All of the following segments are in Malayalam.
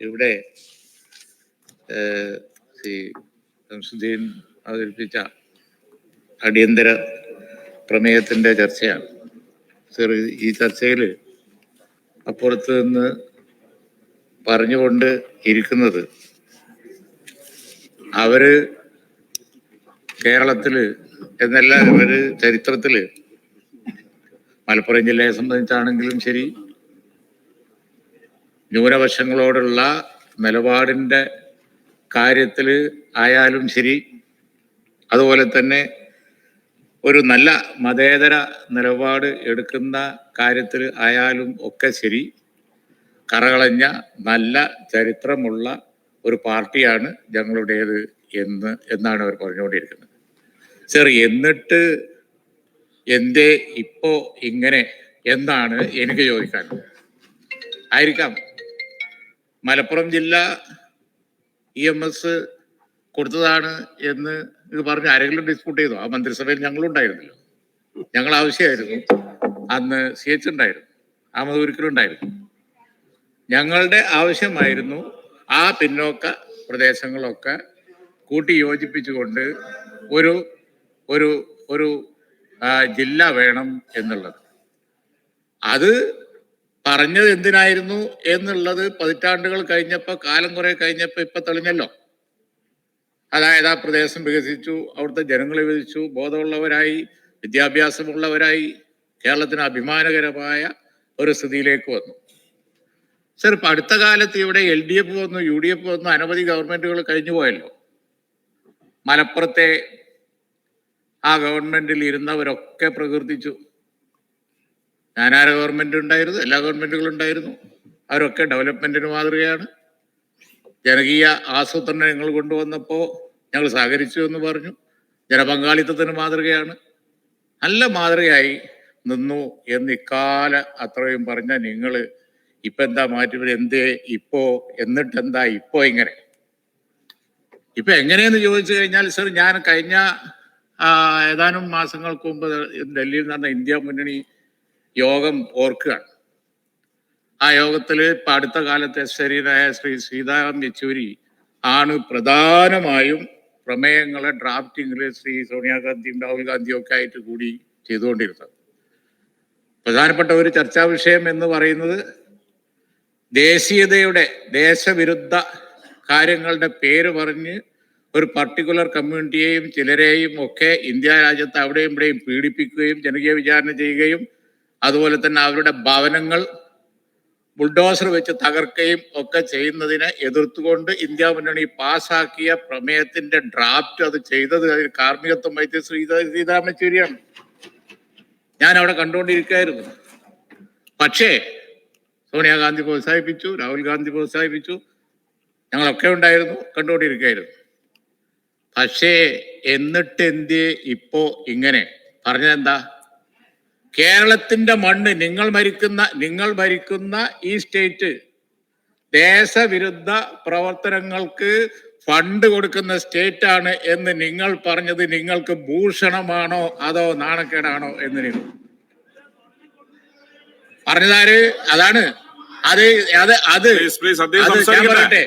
ഇവിടെ ശ്രീ ശംസുദ്ദീൻ അവതരിപ്പിച്ച അടിയന്തര പ്രമേയത്തിന്റെ ചർച്ചയാണ്. സർ ഈ ചർച്ചയിൽ അപ്പുറത്ത് നിന്ന് പറഞ്ഞുകൊണ്ട് ഇരിക്കുന്നത് അവർ കേരളത്തിൽ എന്നല്ല ഇവർ ചരിത്രത്തിൽ മലപ്പുറം ജില്ലയെ സംബന്ധിച്ചാണെങ്കിലും ശരി ന്യൂനപക്ഷങ്ങളോടുള്ള നിലപാടിന്റെ കാര്യത്തിൽ ആയാലും ശരി അതുപോലെ തന്നെ ഒരു നല്ല മതേതര നിലപാട് എടുക്കുന്ന കാര്യത്തിൽ ആയാലും ഒക്കെ ശരി കറകളഞ്ഞ നല്ല ചരിത്രമുള്ള ഒരു പാർട്ടിയാണ് ഞങ്ങളുടേത് എന്ന് എന്നാണ് അവർ പറഞ്ഞുകൊണ്ടിരിക്കുന്നത്. സർ എന്നിട്ട് എന്തേ ഇപ്പോ ഇങ്ങനെ? എന്നാണ് എനിക്ക് ചോദിക്കാനുള്ളത് ആയിരിക്കാം. മലപ്പുറം ജില്ല ഇ എം എസ് കൊടുത്തതാണ് എന്ന് ഇത് പറഞ്ഞ് ആരെങ്കിലും ഡിസ്പ്യൂട്ട് ചെയ്തു? ആ മന്ത്രിസഭയിൽ ഞങ്ങളുണ്ടായിരുന്നല്ലോ. ഞങ്ങൾ ആവശ്യമായിരുന്നു. അന്ന് സി എച്ച് ഉണ്ടായിരുന്നു. അഹമ്മദ് ഒരിക്കലുണ്ടായിരുന്നു ഞങ്ങളുടെ ആവശ്യമായിരുന്നു ആ പിന്നോക്ക പ്രദേശങ്ങളൊക്കെ കൂട്ടി യോജിപ്പിച്ചുകൊണ്ട് ഒരു ഒരു ഒരു ജില്ല വേണം എന്നുള്ളത്. അത് പറഞ്ഞത് എന്തിനായിരുന്നു എന്നുള്ളത് പതിറ്റാണ്ടുകൾ കഴിഞ്ഞപ്പോ കാലം കുറെ കഴിഞ്ഞപ്പോ ഇപ്പൊ തെളിഞ്ഞല്ലോ. അതായത് ആ പ്രദേശം വികസിച്ചു അവിടുത്തെ ജനങ്ങൾ വികസിച്ചു ബോധമുള്ളവരായി വിദ്യാഭ്യാസമുള്ളവരായി കേരളത്തിന് അഭിമാനകരമായ ഒരു സ്ഥിതിയിലേക്ക് വന്നു. സർ ഇപ്പൊ അടുത്ത കാലത്ത് ഇവിടെ എൽ ഡി എഫ് വന്നു യു ഡി എഫ് വന്നു അനവധി ഗവൺമെന്റുകൾ കഴിഞ്ഞു പോയല്ലോ. മലപ്പുറത്തെ ആ ഗവൺമെന്റിൽ ഇരുന്നവരൊക്കെ പ്രകീർത്തിച്ചു. ഞാനാര ഗവൺമെന്റ് ഉണ്ടായിരുന്നു എല്ലാ ഗവൺമെന്റുകളും ഉണ്ടായിരുന്നു. അവരൊക്കെ ഡെവലപ്മെന്റിന് മാതൃകയാണ്. ജനകീയ ആസൂത്രണം ഞങ്ങൾ കൊണ്ടുവന്നപ്പോൾ ഞങ്ങൾ സഹകരിച്ചു എന്ന് പറഞ്ഞു. ജനപങ്കാളിത്തത്തിന് മാതൃകയാണ്. നല്ല മാതൃകയായി നിന്നു എന്ന് ഇക്കാല അത്രയും പറഞ്ഞ നിങ്ങൾ ഇപ്പൊ എന്താ മാറ്റി? എന്തേ ഇപ്പോ എന്നിട്ട് എന്താ ഇപ്പോ ഇങ്ങനെ? ഇപ്പൊ എങ്ങനെയെന്ന് ചോദിച്ചു കഴിഞ്ഞാൽ സർ ഞാൻ കഴിഞ്ഞ ഏതാനും മാസങ്ങൾക്ക് മുമ്പ് ഡൽഹിയിൽ നടന്ന ഇന്ത്യ മുന്നണി യോഗം ഓർക്കുകയാണ്. ആ യോഗത്തിൽ ഇപ്പൊ അടുത്ത കാലത്തെ ശരീരായ ശ്രീ സീതാറാം യെച്ചൂരി ആണ് പ്രധാനമായും പ്രമേയങ്ങളെ ഡ്രാഫ്റ്റിംഗിൽ ശ്രീ സോണിയാഗാന്ധിയും രാഹുൽ ഗാന്ധിയും ഒക്കെ ആയിട്ട് കൂടി ചെയ്തുകൊണ്ടിരുന്നത്. പ്രധാനപ്പെട്ട ഒരു ചർച്ചാ വിഷയം എന്ന് പറയുന്നത് ദേശീയതയുടെ ദേശവിരുദ്ധ കാര്യങ്ങളുടെ പേര് പറഞ്ഞ് ഒരു പർട്ടിക്കുലർ കമ്മ്യൂണിറ്റിയെയും ചിലരെയും ഒക്കെ ഇന്ത്യ രാജ്യത്ത് അവിടെയും ഇവിടെയും പീഡിപ്പിക്കുകയും ജനകീയ വിചാരണ ചെയ്യുകയും അതുപോലെ തന്നെ അവരുടെ ഭവനങ്ങൾ ബുൾഡോസർ വെച്ച് തകർക്കുകയും ഒക്കെ ചെയ്യുന്നതിനെ എതിർത്തുകൊണ്ട് ഇന്ത്യ മുന്നണി പാസാക്കിയ പ്രമേയത്തിന്റെ ഡ്രാഫ്റ്റ് അത് ചെയ്തത് കാർമ്മികത്വം വഹിച്ച ശ്രീ സീതാരാം യെച്ചൂരിയാണ് ഞാൻ അവിടെ കണ്ടുകൊണ്ടിരിക്കുകയായിരുന്നു. പക്ഷേ സോണിയാഗാന്ധി പ്രോത്സാഹിപ്പിച്ചു രാഹുൽ ഗാന്ധി പ്രോത്സാഹിപ്പിച്ചു ഞങ്ങളൊക്കെ ഉണ്ടായിരുന്നു കണ്ടുകൊണ്ടിരിക്കുകയായിരുന്നു. പക്ഷേ എന്നിട്ട് എന്ത് ഇപ്പോ ഇങ്ങനെ? പറഞ്ഞതെന്താ? കേരളത്തിന്റെ മണ്ണ് നിങ്ങൾ മരിക്കുന്ന നിങ്ങൾ ഭരിക്കുന്ന ഈ സ്റ്റേറ്റ് ദേശവിരുദ്ധ പ്രവർത്തനങ്ങൾക്ക് ഫണ്ട് കൊടുക്കുന്ന സ്റ്റേറ്റ് ആണ് എന്ന് നിങ്ങൾ പറഞ്ഞത് നിങ്ങൾക്ക് ഭൂഷണമാണോ അതോ നാണക്കേടാണോ എന്ന് നിങ്ങൾ പറഞ്ഞതാര്? അതാണ്. അത് അത് അത് ഞാൻ പറയട്ടെ.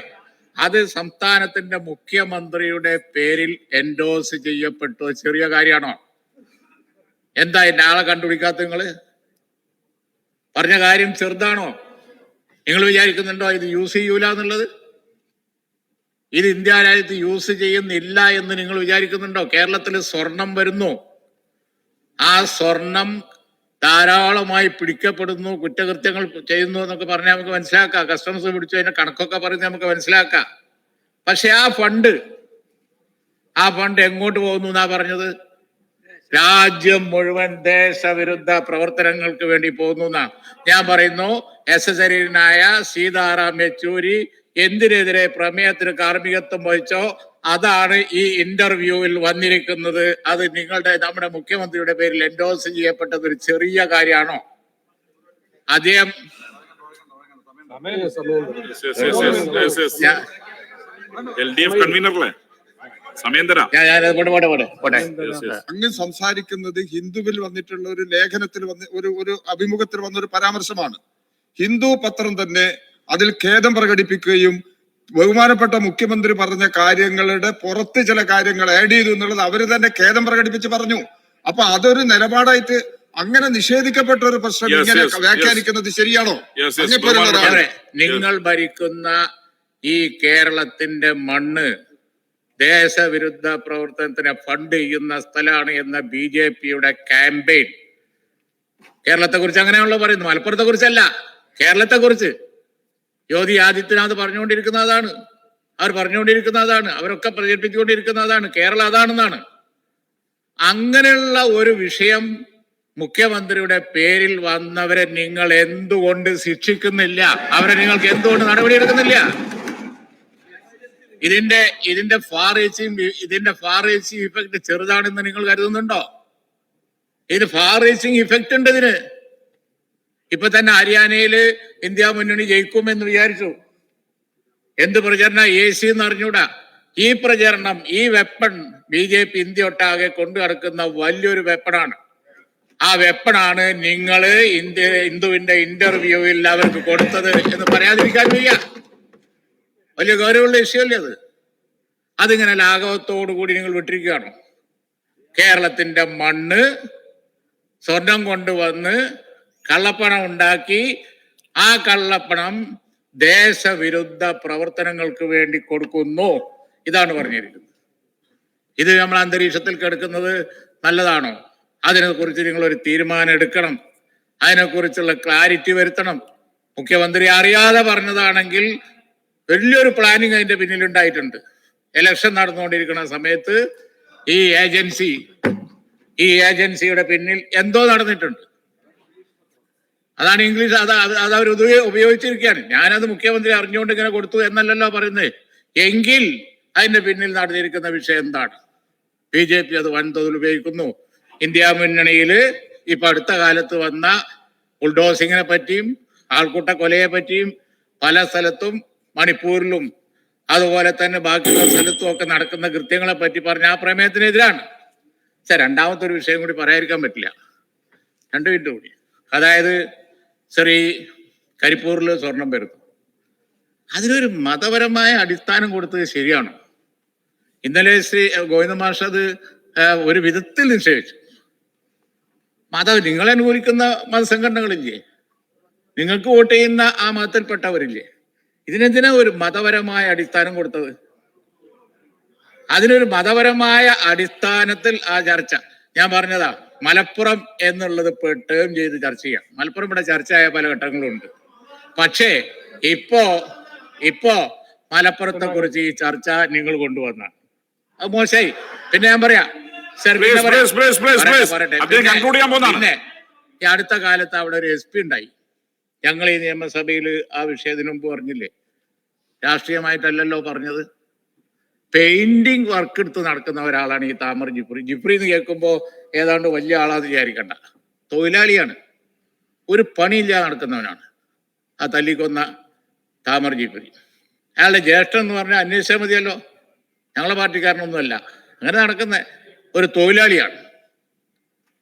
അത് സംസ്ഥാനത്തിന്റെ മുഖ്യമന്ത്രിയുടെ പേരിൽ എൻഡോസ് ചെയ്യപ്പെട്ടു. ചെറിയ കാര്യമാണോ? എന്താ എന്റെ ആളെ കണ്ടുപിടിക്കാത്ത നിങ്ങൾ? പറഞ്ഞ കാര്യം ചെറുതാണോ? നിങ്ങൾ വിചാരിക്കുന്നുണ്ടോ ഇത് യൂസ് ചെയ്യൂല എന്നുള്ളത്? ഇത് ഇന്ത്യ രാജ്യത്ത് യൂസ് ചെയ്യുന്നില്ല എന്ന് നിങ്ങൾ വിചാരിക്കുന്നുണ്ടോ? കേരളത്തിൽ സ്വർണം വരുന്നു. ആ സ്വർണം ധാരാളമായി പിടിക്കപ്പെടുന്നു കുറ്റകൃത്യങ്ങൾ ചെയ്യുന്നു എന്നൊക്കെ പറഞ്ഞാൽ നമുക്ക് മനസ്സിലാക്കാം. കസ്റ്റംസ് പിടിച്ചു അതിന്റെ കണക്കൊക്കെ പറഞ്ഞ് നമുക്ക് മനസ്സിലാക്കാം. പക്ഷെ ആ ഫണ്ട് ആ ഫണ്ട് എങ്ങോട്ട് പോകുന്നു എന്നാ പറഞ്ഞത്? രാജ്യം മുഴുവൻ ദേശവിരുദ്ധ പ്രവർത്തനങ്ങൾക്ക് വേണ്ടി പോകുന്നു ഞാൻ പറയുന്നു എസ് എസ് ശരീരനായ സീതാറാം യെച്ചൂരി എന്തിനെതിരെ പ്രമേയത്തിന് കാർമ്മികത്വം വഹിച്ചോ അതാണ് ഈ ഇന്റർവ്യൂവിൽ വന്നിരിക്കുന്നത് അത് നിങ്ങളുടെ നമ്മുടെ മുഖ്യമന്ത്രിയുടെ പേരിൽ എൻഡോസ് ചെയ്യപ്പെട്ടത് ഒരു ചെറിയ കാര്യമാണോ അദ്ദേഹം എൽ ഡി എഫ് കൺവീനറല്ലേ സമയം തരാം. അങ്ങ് സംസാരിക്കുന്നത് ഹിന്ദുവിൽ വന്നിട്ടുള്ള ഒരു ലേഖനത്തിൽ വന്ന് ഒരു ഒരു അഭിമുഖത്തിൽ വന്ന ഒരു പരാമർശമാണ്. ഹിന്ദു പത്രം തന്നെ അതിൽ ഖേദം പ്രകടിപ്പിക്കുകയും ബഹുമാനപ്പെട്ട മുഖ്യമന്ത്രി പറഞ്ഞ കാര്യങ്ങളുടെ പുറത്ത് ചില കാര്യങ്ങൾ ആഡ് ചെയ്തു എന്നുള്ളത് അവർ തന്നെ ഖേദം പ്രകടിപ്പിച്ച് പറഞ്ഞു. അപ്പൊ അതൊരു നിലപാടായിട്ട് അങ്ങനെ നിഷേധിക്കപ്പെട്ട ഒരു പ്രശ്നം ഇങ്ങനെ. വ്യാഖ്യാനിക്കുന്നത് ശരിയാണോ? നിങ്ങൾ ഭരിക്കുന്ന ഈ കേരളത്തിന്റെ മണ്ണ് ദേശവിരുദ്ധ പ്രവർത്തനത്തിന് ഫണ്ട് ചെയ്യുന്ന സ്ഥലമാണ് എന്ന ബി ജെ പിയുടെ ക്യാമ്പയിൻ. കേരളത്തെ കുറിച്ച് അങ്ങനെയാണല്ലോ പറയുന്നത്. മലപ്പുറത്തെ കുറിച്ചല്ല കേരളത്തെ കുറിച്ച് യോഗി ആദിത്യനാഥ് പറഞ്ഞുകൊണ്ടിരിക്കുന്നതാണ്. അവർ പറഞ്ഞുകൊണ്ടിരിക്കുന്നതാണ്. അവരൊക്കെ പ്രചരിപ്പിച്ചുകൊണ്ടിരിക്കുന്നതാണ്. കേരളം അതാണെന്നാണ്. അങ്ങനെയുള്ള ഒരു വിഷയം മുഖ്യമന്ത്രിയുടെ പേരിൽ വന്നവരെ നിങ്ങൾ എന്തുകൊണ്ട് ശിക്ഷിക്കുന്നില്ല? അവരെ നിങ്ങൾക്ക് എന്തുകൊണ്ട് നടപടിയെടുക്കുന്നില്ല? ഇതിന്റെ ഇതിന്റെ ഫാർ റീച്ചിങ് ഇതിന്റെ ഫാർ ഇഫക്റ്റ് ചെറുതാണെന്ന് നിങ്ങൾ കരുതുന്നുണ്ടോ? ഇതിന് ഫാർ റീച്ചിങ് ഇഫക്റ്റ് ഉണ്ട് ഇതിന്. ഇപ്പൊ തന്നെ ഹരിയാനയിൽ ഇന്ത്യ മുന്നണി ജയിക്കുമെന്ന് വിചാരിച്ചു. എന്ത് പ്രചരണ? എ സി എന്ന് അറിഞ്ഞൂടാ. ഈ പ്രചരണം ഈ weapon B J P India ഒട്ടാകെ കൊണ്ടു നടക്കുന്ന വലിയൊരു വെപ്പണാണ് ആ വെപ്പണാണ് നിങ്ങൾ ഇന്ത്യ ഹിന്ദുവിന്റെ ഇന്റർവ്യൂവിൽ അവർക്ക് കൊടുത്തത് എന്ന് പറയാതിരിക്കാൻ വയ്യ. വലിയ ഗൗരവമുള്ള വിഷയമല്ലേ അത്? അതിങ്ങനെ ലാഘവത്തോടു കൂടി നിങ്ങൾ വിട്ടിരിക്കുകയാണ്. കേരളത്തിന്റെ മണ്ണ് സ്വർണം കൊണ്ടുവന്ന് കള്ളപ്പണം ഉണ്ടാക്കി ആ കള്ളപ്പണം ദേശവിരുദ്ധ പ്രവർത്തനങ്ങൾക്ക് വേണ്ടി കൊടുക്കുന്നു. ഇതാണ് പറഞ്ഞിരിക്കുന്നത്. ഇത് നമ്മൾ അന്തരീക്ഷത്തിൽ കിടക്കുന്നത് നല്ലതാണോ? അതിനെക്കുറിച്ച് നിങ്ങൾ ഒരു തീരുമാനം എടുക്കണം. അതിനെക്കുറിച്ചുള്ള ക്ലാരിറ്റി വരുത്തണം. മുഖ്യമന്ത്രി അറിയാതെ പറഞ്ഞതാണെങ്കിൽ വലിയൊരു പ്ലാനിങ് അതിന്റെ പിന്നിലുണ്ടായിട്ടുണ്ട്. ഇലക്ഷൻ നടന്നുകൊണ്ടിരിക്കുന്ന സമയത്ത് ഈ ഏജൻസി ഈ ഏജൻസിയുടെ പിന്നിൽ എന്തോ നടന്നിട്ടുണ്ട്. അതാണ് ഇംഗ്ലീഷ് അത് അത് അവർ ഉപയോഗിച്ചിരിക്കുകയാണ്. ഞാനത് മുഖ്യമന്ത്രി അറിഞ്ഞുകൊണ്ട് ഇങ്ങനെ കൊടുത്തു എന്നല്ലല്ലോ പറയുന്നത് എങ്കിൽ അതിന്റെ പിന്നിൽ നടന്നിരിക്കുന്ന വിഷയം എന്താണ്? ബി ജെ പി അത് വൻതോതിൽ ഉപയോഗിക്കുന്നു. ഇന്ത്യ മുന്നണിയിൽ ഇപ്പൊ അടുത്ത കാലത്ത് വന്ന ബുൾഡോസിങ്ങിനെ പറ്റിയും ആൾക്കൂട്ട കൊലയെ പറ്റിയും പല സ്ഥലത്തും മണിപ്പൂരിലും അതുപോലെ തന്നെ ബാക്കിയുള്ള സ്ഥലത്തും ഒക്കെ നടക്കുന്ന കൃത്യങ്ങളെ പറ്റി പറഞ്ഞ ആ പ്രമേയത്തിനെതിരാണ്. പക്ഷെ രണ്ടാമത്തെ ഒരു വിഷയം കൂടി പറയാതിരിക്കാൻ പറ്റില്ല. രണ്ട് മിനിറ്റ് കൂടി. അതായത് ശ്രീ കരിപ്പൂരിൽ സ്വർണം വരുന്നു അതിനൊരു മതപരമായ അടിസ്ഥാനം കൊടുത്തത് ശരിയാണോ? ഇന്നലെ ശ്രീ ഗോവിന്ദ മാഷ് അത് ഒരു വിധത്തിൽ നിഷേധിച്ചു. മത നിങ്ങളെ അനുകൂലിക്കുന്ന മതസംഘടനകളില്ലേ? നിങ്ങൾക്ക് വോട്ട് ചെയ്യുന്ന ആ മതത്തിൽപ്പെട്ടവരില്ലേ? ഇതിനെന്തിനാ ഒരു മതപരമായ അടിസ്ഥാനം കൊടുത്തത്? അതിനൊരു മതപരമായ അടിസ്ഥാനത്തിൽ ആ ചർച്ച. ഞാൻ പറഞ്ഞതാ മലപ്പുറം എന്നുള്ളത് ടേം ചെയ്ത് ചർച്ച ചെയ്യാം. മലപ്പുറം ഇവിടെ ചർച്ചയായ പല ഘട്ടങ്ങളുണ്ട്. പക്ഷേ ഇപ്പോ ഇപ്പോ മലപ്പുറത്തെ കുറിച്ച് ഈ ചർച്ച നിങ്ങൾ കൊണ്ടുവന്ന. അത് മോശമായി പിന്നെ ഞാൻ പറയാ സർ. പിന്നെ ഈ അടുത്ത കാലത്ത് അവിടെ ഒരു എസ് പി ഉണ്ടായി. ഞങ്ങൾ ഈ നിയമസഭയിൽ ആ വിഷയത്തിന് മുമ്പ് പറഞ്ഞില്ലേ? രാഷ്ട്രീയമായിട്ടല്ലല്ലോ പറഞ്ഞത്. പെയിന്റിംഗ് വർക്ക് എടുത്ത് നടക്കുന്ന ഒരാളാണ് ഈ താമർ ജിപ്രി ജിപ്രി എന്ന് കേൾക്കുമ്പോൾ ഏതാണ്ട് വലിയ ആളാന്ന് വിചാരിക്കണ്ട. തൊഴിലാളിയാണ്. ഒരു പണിയില്ലാതെ നടക്കുന്നവനാണ്. ആ തല്ലിക്കൊന്ന താമർ ജിപ്രി അയാളുടെ ജ്യേഷ്ഠൻ എന്ന് പറഞ്ഞാൽ അന്വേഷിച്ചാൽ മതിയല്ലോ. ഞങ്ങളെ പാർട്ടിക്കാരനൊന്നുമല്ല. അങ്ങനെ നടക്കുന്ന ഒരു തൊഴിലാളിയാണ്.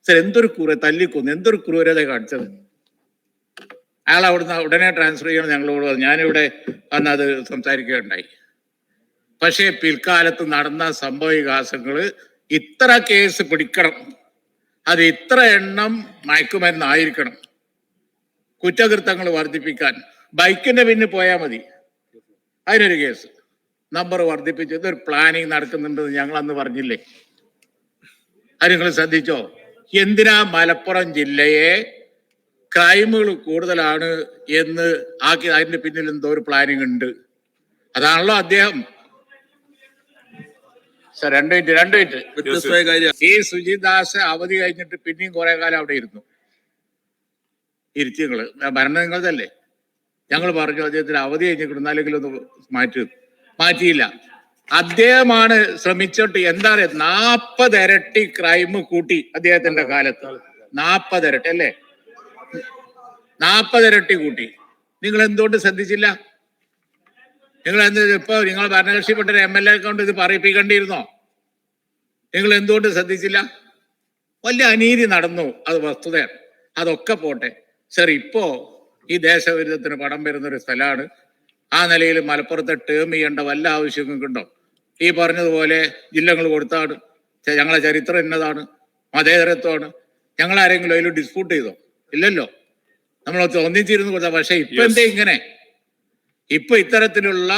സർ എന്തൊരു ക്രൂര തല്ലിക്കൊന്ന് എന്തൊരു ക്രൂരത കാണിച്ചത്. അയാൾ അവിടുന്ന് ഉടനെ ട്രാൻസ്ഫർ ചെയ്യണം ഞങ്ങളോട് പറഞ്ഞു. ഞാനിവിടെ വന്ന് അത് സംസാരിക്കുകയുണ്ടായി. പക്ഷേ പിൽക്കാലത്ത് നടന്ന സംഭവ വികാസങ്ങൾ ഇത്ര കേസ് പിടിക്കണം. അത് ഇത്ര എണ്ണം മയക്കുമരുന്നായിരിക്കണം. കുറ്റകൃത്യങ്ങൾ വർദ്ധിപ്പിക്കാൻ. ബൈക്കിന്റെ പിന്നിൽ പോയാൽ മതി. അതിനൊരു കേസ് നമ്പർ വർദ്ധിപ്പിച്ച് ഇതൊരു പ്ലാനിങ് നടക്കുന്നുണ്ടെന്ന് ഞങ്ങൾ അന്ന് പറഞ്ഞില്ലേ? അത് നിങ്ങൾ ശ്രദ്ധിച്ചോ? എന്തിനാ മലപ്പുറം ജില്ലയെ ക്രൈമുകൾ കൂടുതലാണ് എന്ന് ആക്കി അതിന്റെ പിന്നിൽ എന്തോ ഒരു പ്ലാനിങ് ഉണ്ട്. അതാണല്ലോ അദ്ദേഹം. രണ്ട് മിനിറ്റ് രണ്ട് മിനിറ്റ് ഈ സുജിദാസ് അവധി കഴിഞ്ഞിട്ട് പിന്നെയും കുറെ കാലം അവിടെ ഇരുന്നു. ഇരുത്തി നിങ്ങൾ ഭരണം നിങ്ങളതല്ലേ? ഞങ്ങൾ പറഞ്ഞു അദ്ദേഹത്തിന് അവധി കഴിഞ്ഞിട്ടുണ്ടെന്നാലെങ്കിലും ഒന്ന് മാറ്റി മാറ്റിയില്ല. അദ്ദേഹമാണ് ശ്രമിച്ചിട്ട് എന്താ പറയുക? നാപ്പത് ഇരട്ടി ക്രൈം കൂട്ടി അദ്ദേഹത്തിന്റെ കാലത്ത്. നാപ്പത് ഇരട്ടി അല്ലേ? നാപ്പത് ഇരട്ടി കൂട്ടി. നിങ്ങൾ എന്തുകൊണ്ട് ശ്രദ്ധിച്ചില്ല? നിങ്ങൾ എന്ത് ഇപ്പൊ നിങ്ങൾ ഭരണകക്ഷിപ്പെട്ട എം എൽ എ കൊണ്ട് ഇത് പറയിപ്പിക്കേണ്ടിയിരുന്നോ? നിങ്ങൾ എന്തുകൊണ്ട് ശ്രദ്ധിച്ചില്ല? വലിയ അനീതി നടന്നു അത് വസ്തുതയാണ്. അതൊക്കെ പോട്ടെ. സർ ഇപ്പോ ഈ ദേശവിരുദ്ധത്തിന് പടം വരുന്ന ഒരു സ്ഥലമാണ്. ആ നിലയിൽ മലപ്പുറത്തെ ടേം ചെയ്യേണ്ട വല്ല ആവശ്യം ഉണ്ടോ ഈ പറഞ്ഞതുപോലെ ജില്ലകൾ കൊടുത്താണ്. ഞങ്ങളെ ചരിത്രം എന്നതാണ് മതേതരത്വമാണ്. ഞങ്ങൾ ആരെങ്കിലും അതിൽ ഡിസ്പ്യൂട്ട് ചെയ്തോ? ഇല്ലല്ലോ. നമ്മൾ ഒന്നിച്ചിരുന്ന് കൊടുത്ത പക്ഷെ ഇപ്പൊ എന്താ ഇങ്ങനെ? ഇപ്പൊ ഇത്തരത്തിലുള്ള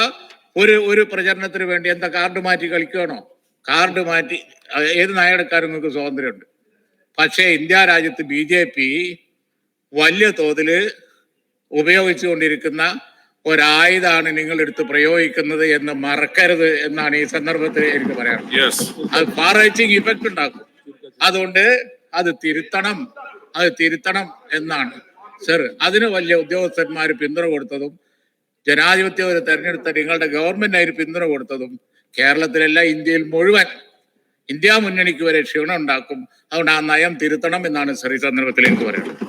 ഒരു ഒരു പ്രചരണത്തിന് വേണ്ടി എന്താ കാർഡ് മാറ്റി കളിക്കണോ കാർഡ് മാറ്റി ഏത് നയമെടുക്കാനും നിങ്ങൾക്ക് സ്വാതന്ത്ര്യമുണ്ട്. പക്ഷേ ഇന്ത്യ രാജ്യത്ത് ബി ജെ പി വലിയ തോതിൽ ഉപയോഗിച്ചുകൊണ്ടിരിക്കുന്ന ഒരായുധാണ് നിങ്ങൾ എടുത്ത് പ്രയോഗിക്കുന്നത് എന്ന് മറക്കരുത് എന്നാണ് ഈ സന്ദർഭത്തിൽ എനിക്ക് യെസ് അത് ഫാർ റൈറ്റിംഗ് ഇഫക്റ്റ് ഉണ്ടാക്കും. അതുകൊണ്ട് അത് തിരുത്തണം. അത് തിരുത്തണം എന്നാണ്. സർ അതിന് വലിയ ഉദ്യോഗസ്ഥന്മാർ പിന്തുണ കൊടുത്തതും ജനാധിപത്യം ഒരു തെരഞ്ഞെടുത്ത നിങ്ങളുടെ ഗവൺമെന്റ് അതിന് പിന്തുണ കൊടുത്തതും കേരളത്തിലല്ല ഇന്ത്യയിൽ മുഴുവൻ ഇന്ത്യ മുന്നണിക്ക് വരെ ക്ഷീണം ഉണ്ടാക്കും. അതുകൊണ്ട് ആ നയം തിരുത്തണം എന്നാണ് സർ ഈ സന്ദർഭത്തിൽ എനിക്ക് പറയുന്നത്.